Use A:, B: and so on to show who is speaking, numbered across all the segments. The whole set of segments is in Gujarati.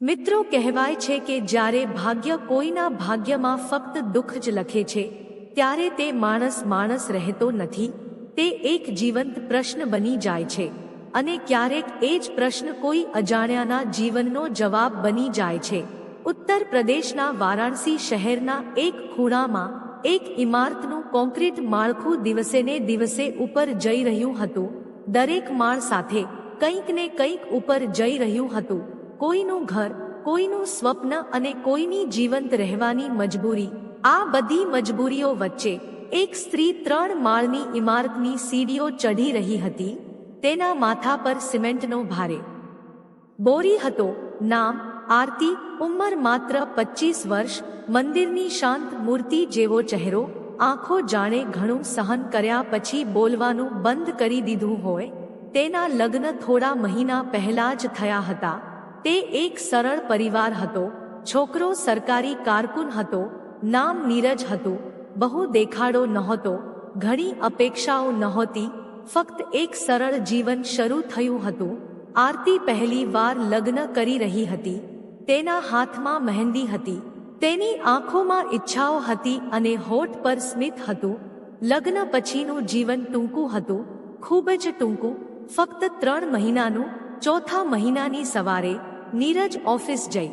A: મિત્રો કહેવાય છે કે જ્યારે ભાગ્ય કોઈના ભાગ્યમાં ફક્ત દુઃખ જ લખે છે, ત્યારે તે માણસ માણસ રહેતો નથી, તે એક જીવંત પ્રશ્ન બની જાય છે, અને ક્યારેક એ જ પ્રશ્ન કોઈ અજાણ્યાના જીવનનો જવાબ બની જાય છે. ઉત્તર પ્રદેશના વારાણસી શહેરના એક ખૂણામાં એક ઇમારતનું કોન્ક્રીટ માળખું દિવસેને દિવસે ઉપર જઈ રહ્યું હતું, દરેક માળ સાથે કંઈક ને કંઈક ઉપર જઈ રહ્યું હતું. કોઈનું ઘર, કોઈનું સ્વપ્ન અને કોઈની જીવંત રહેવાની મજબૂરી. આ બધી મજબૂરીઓ વચ્ચે એક સ્ત્રી ત્રણ માળની ઇમારતની સીડીઓ ચઢી રહી હતી. તેના માથા પર સિમેન્ટનો ભારે બોરી હતો. નામ, આરતી, ઉંમર માત્ર પચીસ વર્ષ, મંદિરની શાંત મૂર્તિ જેવો ચહેરો, આંખો જાણે ઘણું સહન કર્યા પછી બોલવાનું બંધ કરી દીધું હોય. તેના લગ્ન થોડા મહિના પહેલા જ થયા હતા. તે એક સરળ પરિવાર હતો, છોકરો સરકારી કારકુન હતો, નામ નીરજ હતું, બહુ દેખાડો નહોતો, ઘણી અપેક્ષાઓ નહોતી, ફક્ત એક સરળ જીવન શરૂ થયું હતું, આરતી પહેલી વાર લગ્ન કરી રહી હતી, તેના હાથમાં મહેંદી હતી, તેની આંખોમાં ઈચ્છાઓ હતી અને હોઠ પર સ્મિત હતું, લગ્ન પછીનું જીવન ટૂંકું હતું, ખૂબ જ ટૂંકું, ફક્ત ત્રણ મહિનાનું, ચોથા મહિનાની સવારે નીરજ ઓફિસ જઈ.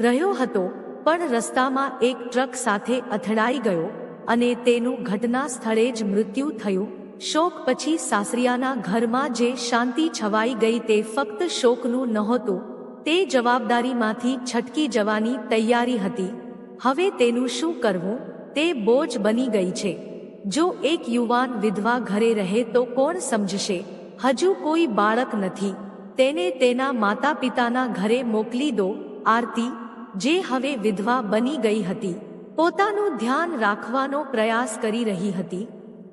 A: રહ્યો હતો, પણ રસ્તામાં એક ટ્રક સાથે અથડાઈ ગયો અને તેનું ઘટના સ્થળે જ મૃત્યુ થયું. શોક પછી સાસરિયાના ઘરમાં જે શાંતિ છવાઈ ગઈ તે ફક્ત શોકનું નહોતું, તે જવાબદારીમાંથી છટકી જવાની તૈયારી હતી. હવે તેનું શું કરવું, તે બોજ બની ગઈ છે. જો એક યુવાન વિધવા ઘરે રહે તો કોણ સમજશે? હજુ કોઈ બાળક નથી. તેને તેના માતા પિતાના ઘરે મોકલી દો, આરતી, જે હવે વિધવા બની ગઈ હતી. પોતાનું ધ્યાન રાખવાનો પ્રયાસ કરી રહી હતી.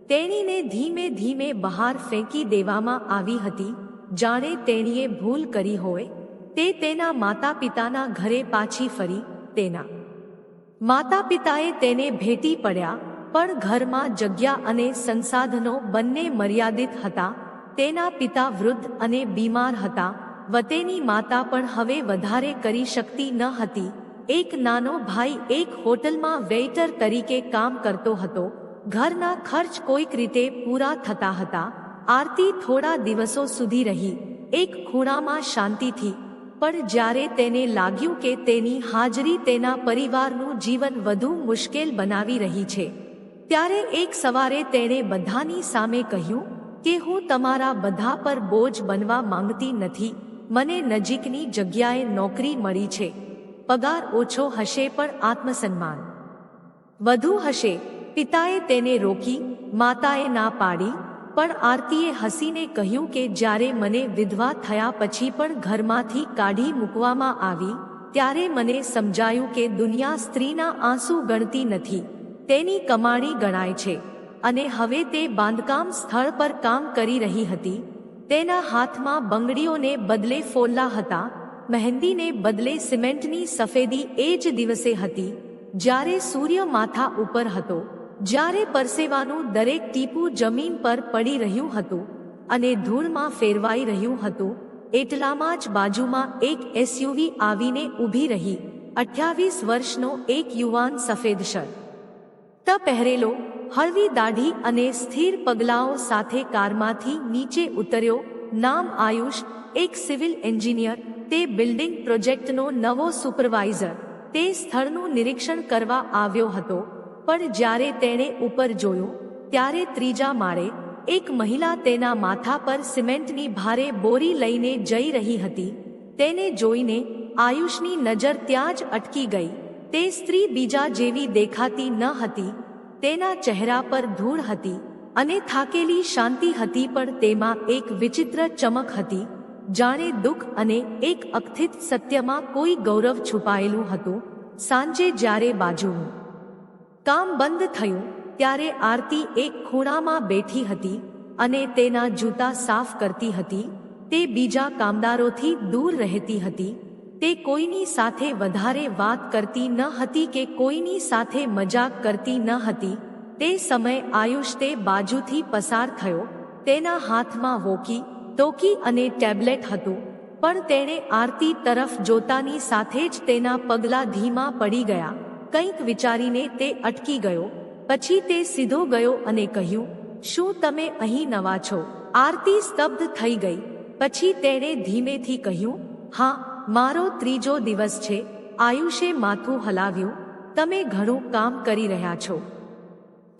A: તેણીને ધીમે ધીમે બહાર ફેંકી દેવામાં આવી હતી. જાણે તેણીએ ભૂલ કરી હોય, તે તેના માતા પિતાના ઘરે પાછી ફરી, તેના માતા પિતાએ તેને ભેટી પડ્યા, પણ ઘરમાં જગ્યા અને સંસાધનો બંને મર્યાદિત હતા. તેના પિતા વૃદ્ધ અને બીમાર હતા. વતેની માતા પણ હવે વધારે કરી શકતી ન હતી. એક નાનો ભાઈ એક હોટલમાં વેઇટર તરીકે કામ કરતો હતો. ઘરના ખર્ચ કોઈક રીતે પૂરા થતા હતા. આરતી થોડા દિવસો સુધી રહી. એક ખૂણામાં શાંતિથી પણ જ્યારે તેને લાગ્યું કે તેની હાજરી તેના પરિવારનું જીવન વધુ મુશ્કેલ બનાવી રહી છે, ત્યારે એક સવારે તેણે બધાની સામે કહ્યું કે હું તમારા બધા પર બોજ બનવા માંગતી નથી. મને નજીકની જગ્યાએ નોકરી મળી છે. પગાર ઓછો હશે પણ આત્મસન્માન. વધુ હશે. પિતાએ તેને રોકી, માતાએ ના પાડી, પણ આરતીએ હસીને કહ્યું કે જ્યારે મને વિધવા થયા પછી પણ ઘરમાંથી કાઢી મૂકવામાં આવી, ત્યારે મને સમજાયું કે દુનિયા સ્ત્રીના આંસુ ગણતી નથી. તેની કમાણી ગણાય છે. અને હવે તે બાંધકામ સ્થળ પર કામ કરી રહી હતી. તેના હાથમાં બંગડીઓને બદલે ફોલ્લા હતા. મહેંદીને બદલે સિમેન્ટની સફેદી એ જ દિવસે હતી. જ્યારે સૂર્ય માથા ઉપર હતો, જ્યારે પરસેવાનું દરેક ટીપું જમીન પર પડી રહ્યું હતું અને ધૂળમાં ફેરવાઈ રહ્યું હતું, એટલામાં જ બાજુમાં એક એસયુવી આવીને ઊભી રહી, અઠ્યાવીસ વર્ષનો એક યુવાન સફેદ શર્ટ પહેરેલો હળવી દાઢી અને સ્થિર પગલાઓ સાથે કારમાંથી નીચે ઉતર્યો. નામ આયુષ, એક સિવિલ એન્જિનિયર, તે બિલ્ડિંગ પ્રોજેક્ટનો નવો સુપરવાઇઝર. તે સ્થળનું નિરીક્ષણ કરવા આવ્યો હતો, પણ જ્યારે તેણે ઉપર જોયું, ત્યારે ત્રીજા માળે, એક મહિલા તેના માથા પર સિમેન્ટની ભારે બોરી લઈને જઈ રહી હતી. તેને જોઈને આયુષની નજર ત્યાં જ અટકી ગઈ. તે સ્ત્રી બીજા જેવી દેખાતી ન હતી. તેના ચહેરા પર ધૂળ હતી અને થાકેલી શાંતિ હતી પણ તેમાં એક વિચિત્ર ચમક હતી, જાણે દુઃખ અને એક અકથિત સત્યમાં કોઈ ગૌરવ છુપાયેલું હતું, સાંજે જ્યારે બાજુનું કામ બંધ થયું, ત્યારે આરતી એક ખૂણામાં બેઠી હતી અને તેના જૂતા સાફ કરતી હતી, તે બીજા કામદારોથી દૂર રહેતી હતી. તે કોઈની સાથે વધારે વાત કરતી ન હતી કે કોઈની સાથે મજાક કરતી ન હતી, તે સમય આયુષ તે બાજુથી પસાર થયો, તેના હાથમાં વોકી, ટોકી અને ટેબ્લેટ હતું, પણ તેણે આરતી તરફ જોતાની સાથે જ તેના પગલા ધીમા પડી ગયા, કંઈક વિચારીને તે અટકી ગયો, પછી તે સીધો ગયો અને કહ્યું, શું તમે અહીં નવા છો? આરતી સ્તબ્ધ થઈ ગઈ, પછી તેણે ધીમેથી કહ્યું, હા મારો ત્રીજો દિવસ છે. આયુષે માથું હલાવ્યું. તમે ઘણું કામ કરી રહ્યા છો.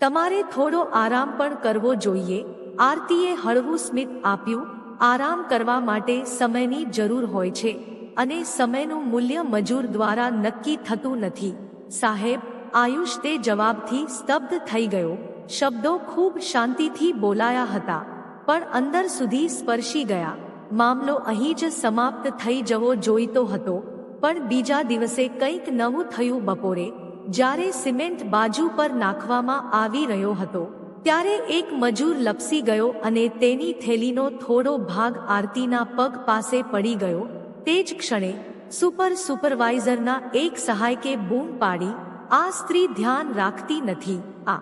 A: તમારે થોડો આરામ પણ કરવો જોઈએ. આરતીએ હળવું સ્મિત આપ્યું. આરામ કરવા માટે સમયની જરૂર હોય છે અને સમયનું મૂલ્ય મજૂર દ્વારા નક્કી થતું નથી. સાહેબ, આયુષ તે જવાબથી સ્તબ્ધ થઈ ગયો. શબ્દો ખૂબ શાંતિથી બોલાયા હતા, પણ અંદર સુધી સ્પર્શી ગયા. મામલો અહીં જ સમાપ્ત થઈ જવો જોઈતો હતો, પણ બીજા દિવસે કંઈક નવું થયું બપોરે, જ્યારે સિમેન્ટ બાજુ પર નાખવામાં આવી રહ્યો હતો, ત્યારે એક મજૂર લપસી ગયો અને તેની થેલીનો થોડો ભાગ આરતીના પગ પાસે પડી ગયો, તે જ ક્ષણે સુપર સુપરવાઇઝરના એક સહાયકે બૂમ પાડી, આ સ્ત્રી ધ્યાન રાખતી નથી, આ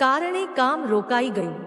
A: કારણે કામ રોકાઈ ગયું.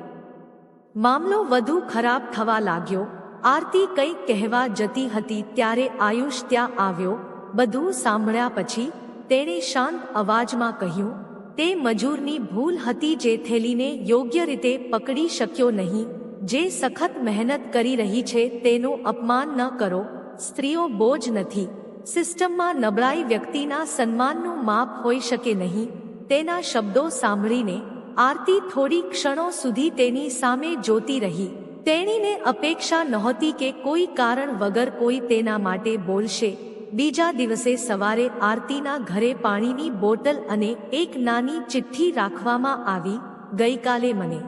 A: મામલો વધુ ખરાબ થવા લાગ્યો આરતી કંઈક કહેવા જતી હતી ત્યારે આયુષ ત્યાં આવ્યો, બધું સાંભળ્યા પછી તેણે શાંત અવાજમાં કહ્યું, તે મજૂરની ભૂલ હતી જે થેલીને યોગ્ય રીતે પકડી શક્યો નહીં, જે સખત મહેનત કરી રહી છે તેનું અપમાન ન કરો, સ્ત્રીઓ બોજ નથી, સિસ્ટમમાં નબળાઈ વ્યક્તિના સન્માનનું માપ હોઈ શકે નહીં. તેના શબ્દો સાંભળીને આરતી થોડી ક્ષણો સુધી તેની સામે જોતી રહી. તેણીને અપેક્ષા નહોતી કે કોઈ કારણ વગર કોઈ તેના માટે બોલશે. બીજા દિવસે સવારે આરતીના ઘરે પાણીની બોટલ અને એક નાની ચિઠ્ઠી રાખવામાં આવી, ગઈકાલે મને.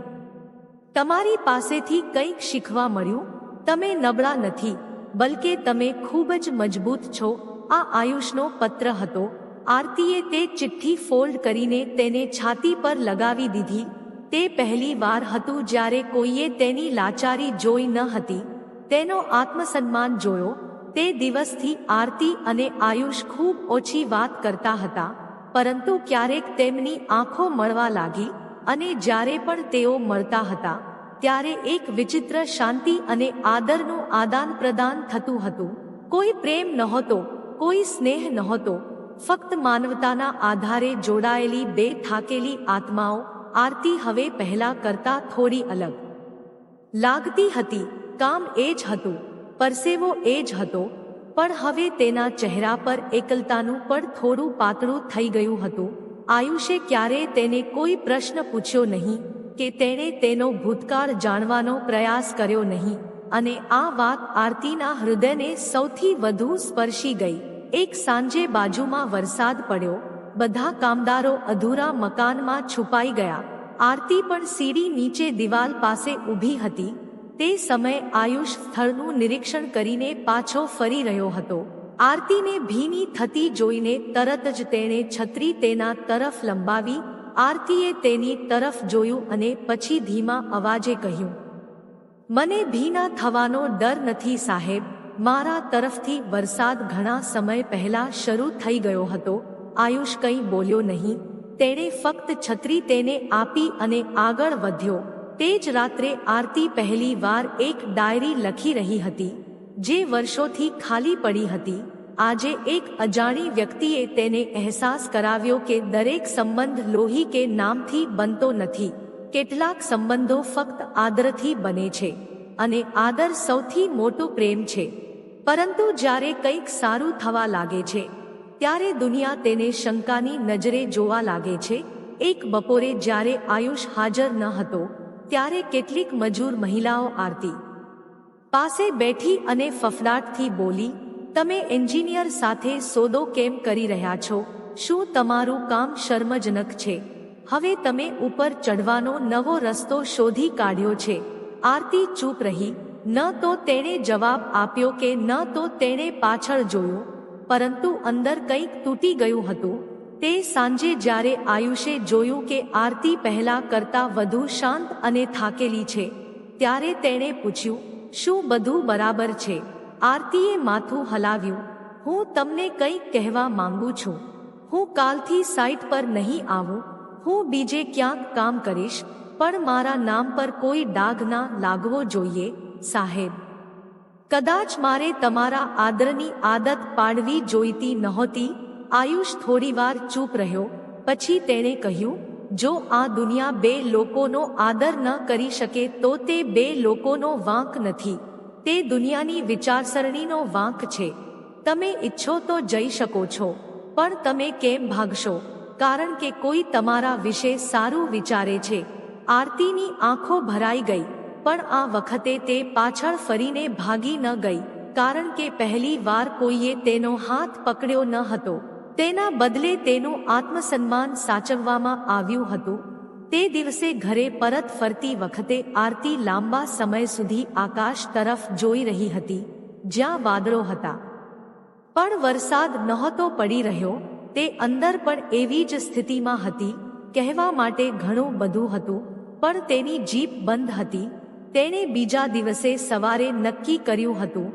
A: તમારી પાસેથી કંઈક શીખવા મળ્યું? તમે નબળા નથી, બલકે તમે ખૂબ જ મજબૂત છો. આ આયુષનો પત્ર હતો. આરતીએ તે ચિઠ્ઠી ફોલ્ડ કરીને તેને છાતી પર લગાવી દીધી. તે પહેલી વાર હતું જ્યારે કોઈએ તેની લાચારી જોઈ ન હતી. તેનો આત્મસન્માન જોયો. તે દિવસથી આરતી અને આયુષ ખૂબ ઓછી વાત કરતા હતા. પરંતુ ક્યારેક તેમની આંખો મળવા લાગી અને જ્યારે પણ તેઓ મળતા હતા, ત્યારે એક વિચિત્ર શાંતિ અને આદરનું આદાન પ્રદાન થતું હતું. કોઈ પ્રેમ નહોતો, કોઈ સ્નેહ નહોતો. ફક્ત માનવતાના આધારે જોડાયેલી બે થાકેલી આત્માઓ આરતી હવે પહેલા કરતા થોડી અલગ. લાગતી હતી, કામ એ જ હતું, પરસેવો એ જ હતો, પણ હવે તેના ચહેરા પર એકલતાનું પણ થોડું પાતળું થઈ ગયું હતું. આયુષે ક્યારેય તેને કોઈ પ્રશ્ન પૂછ્યો નહીં કે તેણે તેનો ભૂતકાળ જાણવાનો પ્રયાસ કર્યો નહીં. અને આ વાત આરતીના હૃદયને સૌથી વધુ સ્પર્શી ગઈ. એક સાંજે બાજુમાં વરસાદ પડ્યો બધા કામદારો અધૂરા મકાનમાં છુપાઈ ગયા. આરતી પણ સીડી નીચે દિવાલ પાસે ઊભી હતી. તે સમયે આયુષ સ્થળનું નિરીક્ષણ કરીને પાછો ફરી રહ્યો હતો. આરતીને ભીની થતી જોઈને તરત જ તેણે છત્રી તેના તરફ લંબાવી, આરતીએ તેની તરફ જોયું અને પછી ધીમા અવાજે કહ્યું, મને ભીના થવાનો ડર નથી સાહેબ. મારા તરફથી વરસાદ ઘણા સમય પહેલા શરૂ થઈ ગયો હતો. આયુષ કંઈ બોલ્યો નહીં. તેણે ફક્ત છત્રી તેને આપી અને આગળ વધ્યો. તે જ રાત્રે આરતી પહેલી વાર એક ડાયરી લખી રહી હતી, જે વર્ષોથી ખાલી પડી હતી. આજે એક અજાણી વ્યક્તિએ તેને અહેસાસ કરાવ્યો કે દરેક સંબંધ લોહી કે નામથી બનતો નથી. કેટલાક સંબંધો ફક્ત આદરથી બને છે અને આદર સૌથી મોટો પ્રેમ છે. પરંતુ જ્યારે કંઈક સારું થવા લાગે છે ત્યારે દુનિયા તેને શંકાની નજરે જોવા લાગે છે. એક બપોરે જ્યારે આયુષ હાજર ન હતો, ત્યારે કેટલીક મજૂર મહિલાઓ આરતી પાસે બેઠી અને ફફડાટથી બોલી, તમે એન્જિનિયર સાથે સોદો કેમ કરી રહ્યા છો? શું તમારું કામ શર્મજનક છે? હવે તમે ઉપર ચઢવાનો નવો રસ્તો શોધી કાઢ્યો છે. આરતી ચૂપ રહી, ન તો તેણે જવાબ આપ્યો કે ન તો તેણે પાછળ જોયું. પરંતુ અંદર કંઈક તૂટી ગયું હતું. તે સાંજે જ્યારે આયુષે જોયું કે આરતી પહેલા કરતા વધુ શાંત અને થાકેલી છે, ત્યારે તેણે પૂછ્યું, શું બધું બરાબર છે? આરતીએ માથું હલાવ્યું. હું તમને કંઈક કહેવા માંગુ છું. હું કાલથી સાઇટ પર નહીં આવું. હું બીજે ક્યાંક કામ કરીશ, પણ મારા નામ પર કોઈ ડાઘ ના લાગવો જોઈએ, સાહેબ. કદાચ મારે તમારા આદરની આદત પાડવી જોઈતી નહોતી? આયુષ થોડીવાર ચૂપ રહ્યો. પછી તેણે કહ્યું, જો આ દુનિયા બે લોકોનો આદર ન કરી શકે તો તે બે લોકોનો વાંક નથી. તે દુનિયાની વિચારસરણીનો વાંક છે. તમે ઈચ્છો તો જઈ શકો છો, પણ તમે કેમ ભાગશો? કારણ કે કોઈ તમારા વિશે સારું વિચારે છે. આરતીની આંખો ભરાઈ ગઈ. પણ આ વખતે તે પાછળ ફરીને ભાગી ન ગઈ, કારણ કે પહેલી વાર કોઈએ તેનો હાથ પકડ્યો ન હતો. તેના બદલે તેનું આત્મસન્માન સાચવવામાં આવ્યું હતું. તે દિવસે ઘરે પરત ફરતી વખતે આરતી લાંબા સમય સુધી આકાશ તરફ જોઈ રહી હતી, જ્યાં વાદળો હતા. પણ વરસાદ નહોતો પડી રહ્યો, તે અંદર પણ એવી જ સ્થિતિમાં હતી, કહેવા માટે ઘણું બધું હતું, પણ તેની જીપ બંધ હતી. તેણે બીજા દિવસે સવારે નક્કી કર્યું હતું,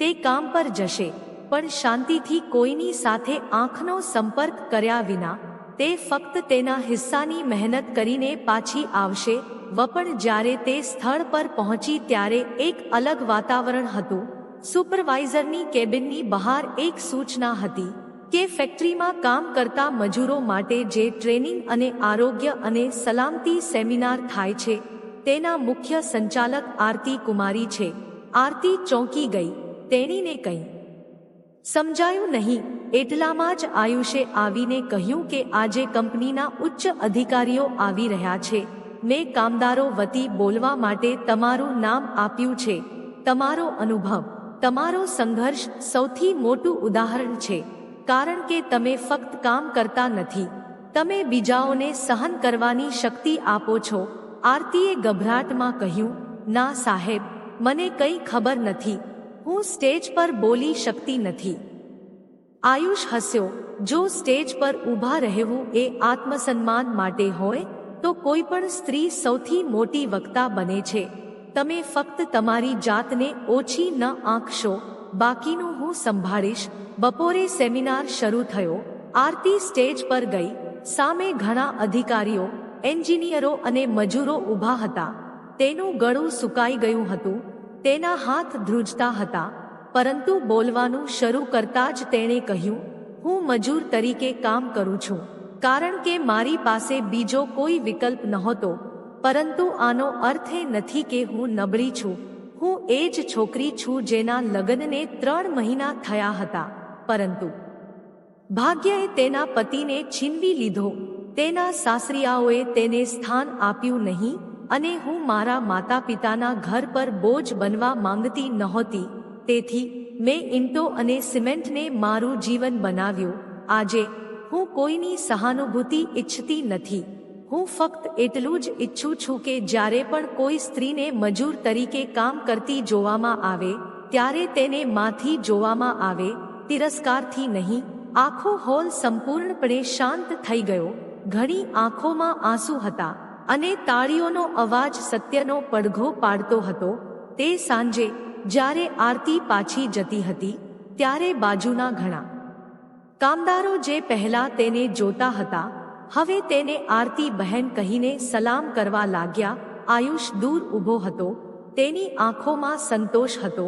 A: તે કામ પર જશે, પણ શાંતિથી કોઈની સાથે આંખનો સંપર્ક કર્યા વિના, તે ફક્ત તેના હિસ્સાની મહેનત કરીને પાછી આવશે, વપણ જ્યારે તે સ્થળ પર પહોંચી ત્યારે એક અલગ વાતાવરણ હતું, સુપરવાઇઝરની કેબિનની બહાર એક સૂચના હતી કે ફેક્ટરીમાં કામ કરતા મજૂરો માટે જે ટ્રેનિંગ અને આરોગ્ય અને સલામતી સેમિનાર થાય છે તેના મુખ્ય સંચાલક આરતી કુમારી છે. આરતી ચોંકી ગઈ, તેણીને કહી, સમજાયું નહીં, એટલામાં જ આયુષે આવીને કહ્યું કે આજે કંપનીના ઉચ્ચ અધિકારીઓ આવી રહ્યા છે. મેં કામદારો વતી બોલવા માટે તમારું નામ આપ્યું છે. તમારો અનુભવ, તમારો સંઘર્ષ સૌથી મોટું ઉદાહરણ છે. કારણ કે તમે ફક્ત કામ કરતા નથી. તમે બીજાઓને સહન કરવાની શક્તિ આપો છો. આરતીએ ગભરાટમાં કહ્યું, ના સાહેબ, મને કંઈ ખબર નથી. હું સ્ટેજ પર બોલી શકતી નથી. આયુષ હસ્યો, જો સ્ટેજ પર ઊભા રહેવું એ આત્મસન્માન માટે હોય, તો કોઈ પણ સ્ત્રી સૌથી મોટી વક્તા બને છે. તમે ફક્ત તમારી જાતને ઓછી ન આંકશો. બાકીનું હું સંભાળીશ. બપોરે સેમિનાર શરૂ થયો. આરતી સ્ટેજ પર ગઈ. સામે ઘણા અધિકારીઓ એન્જિનિયરો અને મજૂરો ઊભા હતા. તેનું ગળું સુકાઈ ગયું હતું. તેના હાથ ધ્રુજતા હતા. પરંતુ બોલવાનું શરૂ કરતા જ તેણે કહ્યું, હું મજૂર તરીકે કામ કરું છું. કારણ કે મારી પાસે બીજો કોઈ વિકલ્પ નહોતો. પરંતુ આનો અર્થ એ નથી કે હું નબળી છું. હું એ જ છોકરી છું જેના લગ્નને ત્રણ મહિના થયા હતા. પરંતુ ભાગ્યએ તેના પતિને છીનવી લીધો. તેના સાસરિયાઓએ તેને સ્થાન આપ્યું નહીં અને હું મારા માતા પિતાના ઘર પર બોજ બનવા માંગતી નહોતી. તેથી મેં ઈંટો અને સિમેન્ટને મારું જીવન બનાવ્યું. આજે હું કોઈની સહાનુભૂતિ ઈચ્છતી નથી. હું ફક્ત એટલું જ ઈચ્છું છું કે જ્યારે પણ કોઈ સ્ત્રીને મજૂર તરીકે કામ કરતી જોવામાં આવે, ત્યારે તેને માથી જોવામાં આવે. તિરસ્કારથી નહીં, આખો હોલ સંપૂર્ણપણે શાંત થઈ ગયો. ઘણી આંખોમાં આંસુ હતા અને તાળીઓનો અવાજ સત્યનો પડઘો પાડતો હતો. તે સાંજે, જ્યારે આરતી પાછી જતી હતી, ત્યારે બાજુના ઘણા કામદારો જે પહેલા તેને જોતા હતા, હવે તેને આરતી બહેન કહીને સલામ કરવા લાગ્યા. આયુષ દૂર ઊભો હતો, તેની આંખોમાં સંતોષ હતો.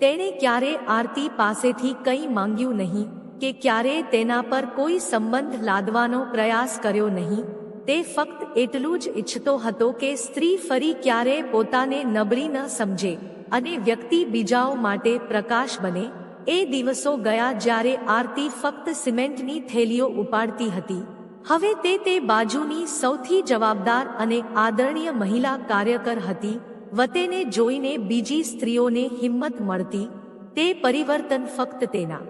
A: તેણે ક્યારે આરતી પાસેથી કંઈ માંગ્યું નહીં. કે ક્યારેય તેના પર કોઈ સંબંધ લાદવાનો પ્રયાસ કર્યો નહીં. તે ફક્ત એટલું જ ઈચ્છતો હતો કે સ્ત્રી ફરી ક્યારેય પોતાને નબળી ન સમજે અને વ્યક્તિ બીજાઓ માટે પ્રકાશ બને. એ દિવસો ગયા જ્યારે આરતી ફક્ત સિમેન્ટની થેલીઓ ઉપાડતી હતી. હવે તે તે બાજુની સૌથી જવાબદાર અને આદરણીય મહિલા કાર્યકર હતી. વતેને જોઈને બીજી સ્ત્રીઓને હિંમત મળતી. તે પરિવર્તન ફક્ત તેના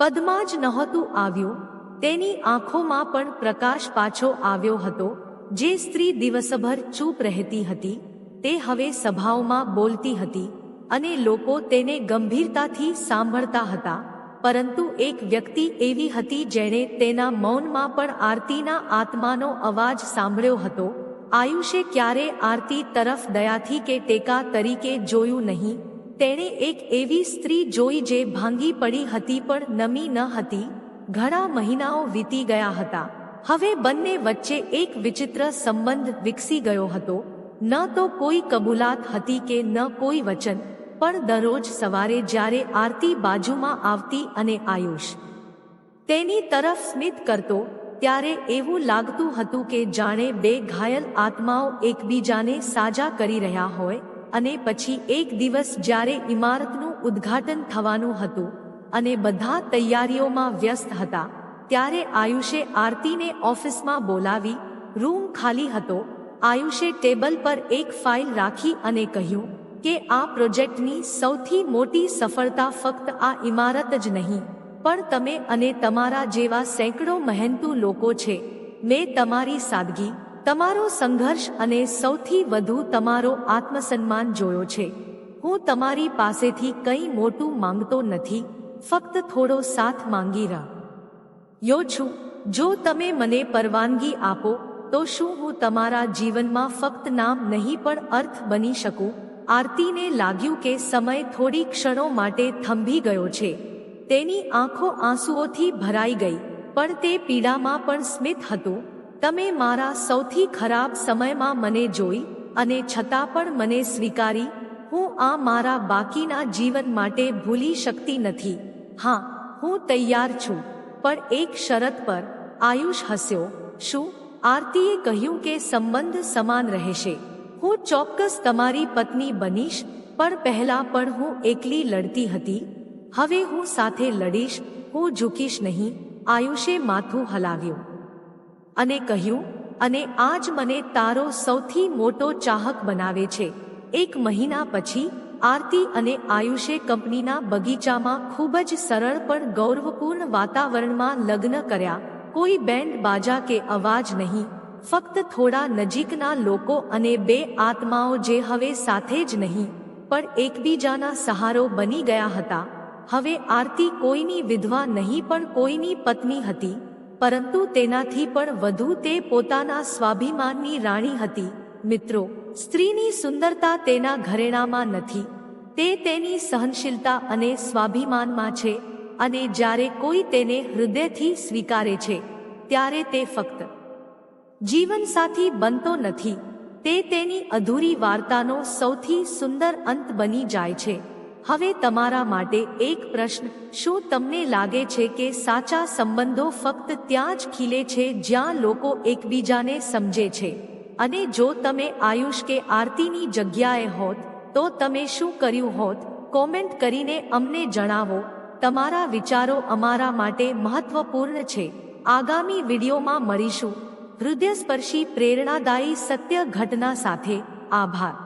A: પદમાં જ નહોતું આવ્યું, તેની આંખોમાં પણ પ્રકાશ પાછો આવ્યો હતો, જે સ્ત્રી દિવસભર ચૂપ રહેતી હતી, તે હવે સભાઓમાં બોલતી હતી, અને લોકો તેને ગંભીરતાથી સાંભળતા હતા, પરંતુ એક વ્યક્તિ એવી હતી જેણે તેના મૌનમાં પણ આરતીના આત્માનો અવાજ સાંભળ્યો હતો આયુષે ક્યારે આરતી તરફ દયાથી કે ટેકા તરીકે જોયું નહીં? તેણે એક એવી સ્ત્રી જોઈ જે ભાંગી પડી હતી પણ નમી ન હતી. ઘણા મહિનાઓ વીતી ગયા હતા. હવે બંને વચ્ચે એક વિચિત્ર સંબંધ વિકસી ગયો હતો. ન તો કોઈ કબૂલાત હતી કે ન કોઈ વચન, પણ દરરોજ સવારે જ્યારે આરતી બાજુમાં આવતી અને આયુષ તેની તરફ સ્મિત કરતો, ત્યારે એવું લાગતું હતું કે જાણે બે ઘાયલ આત્માઓ એકબીજાને સાજા કરી રહ્યા હોય અને પછી એક દિવસ જ્યારે ઇમારતનું ઉદ્ઘાટન થવાનું હતું અને બધા તૈયારીઓમાં વ્યસ્ત હતા, ત્યારે આયુષે આરતીને ઓફિસમાં બોલાવી, રૂમ ખાલી હતો. આયુષે ટેબલ પર એક ફાઇલ રાખી અને કહ્યું કે આ પ્રોજેક્ટની સૌથી મોટી સફળતા ફક્ત આ ઇમારત જ નહીં, પણ તમે અને તમારા જેવા સેંકડો મહેનતુ લોકો છે. મેં તમારી સાદગી તમારો સંઘર્ષ અને સૌથી વધુ તમારો આત્મસન્માન જોયો છે. હું તમારી પાસેથી કંઈ મોટું માંગતો નથી, ફક્ત થોડો સાથ માંગી રહા યો છું જો તમે મને પરવાનગી આપો, તો શું હું તમારા જીવનમાં ફક્ત નામ નહીં પણ અર્થ બની શકું? આરતીને લાગ્યું કે સમય થોડી ક્ષણો માટે થંભી ગયો છે. તેની આંખો આંસુઓથી ભરાઈ ગઈ, પણ તે પીડામાં પણ સ્મિત હતું. તમે મારા સૌથી ખરાબ સમયમાં મને જોઈ અને છતાં પણ મને સ્વીકારી, હું આ મારા બાકીના જીવન માટે ભૂલી શકતી નથી. હા, હું તૈયાર છું, પણ એક શરત પર આયુષ હસ્યો, શું? આરતીએ કહ્યું કે સંબંધ સમાન રહેશે. હું ચોક્કસ તમારી પત્ની બનીશ, પણ પહેલાં પણ હું એકલી લડતી હતી. હવે હું સાથે લડીશ, હું ઝૂકીશ નહીં, આયુષે માથું હલાવ્યું. અને કહ્યું, અને આજ મને તારો સૌથી મોટો ચાહક બનાવે છે. એક મહિના પછી, આરતી અને આયુષે કંપનીના બગીચામાં ખૂબ જ સરળ પણ ગૌરવપૂર્ણ વાતાવરણમાં લગ્ન કર્યા. કોઈ બેન્ડ બાજા કે અવાજ નહીં. ફક્ત થોડા નજીકના લોકો અને બે આત્માઓ જે હવે સાથે જ નહીં, પણ એકબીજાના સહારો બની ગયા હતા. હવે આરતી કોઈની વિધવા નહીં પણ કોઈની પત્ની હતી. પરંતુ તેનાથી પણ વધુ તે પોતાના સ્વાભિમાનની રાણી હતી. મિત્રો, સ્ત્રીની સુંદરતા તેના ઘરેણામાં નથી. તે તેની સહનશીલતા અને સ્વાભિમાનમાં છે અને જ્યારે કોઈ તેને હૃદયથી સ્વીકારે છે, ત્યારે તે ફક્ત જીવનસાથી બનતો નથી. તે તેની અધૂરી વાર્તાનો સૌથી સુંદર અંત બની જાય છે. હવે તમારા માટે એક પ્રશ્ન, શું તમને લાગે છે કે સાચા સંબંધો ફક્ત ત્યાં જ ખીલે છે જ્યાં લોકો એકબીજાને સમજે છે? અને જો તમે આયુષ કે આરતીની જગ્યાએ હોત, તો તમે શું કર્યું હોત? કોમેન્ટ કરીને અમને જણાવો. તમારા વિચારો અમારા માટે મહત્વપૂર્ણ છે. આગામી વિડીયોમાં મળીશું. હૃદયસ્પર્શી પ્રેરણાદાયી સત્ય ઘટના સાથે આભાર.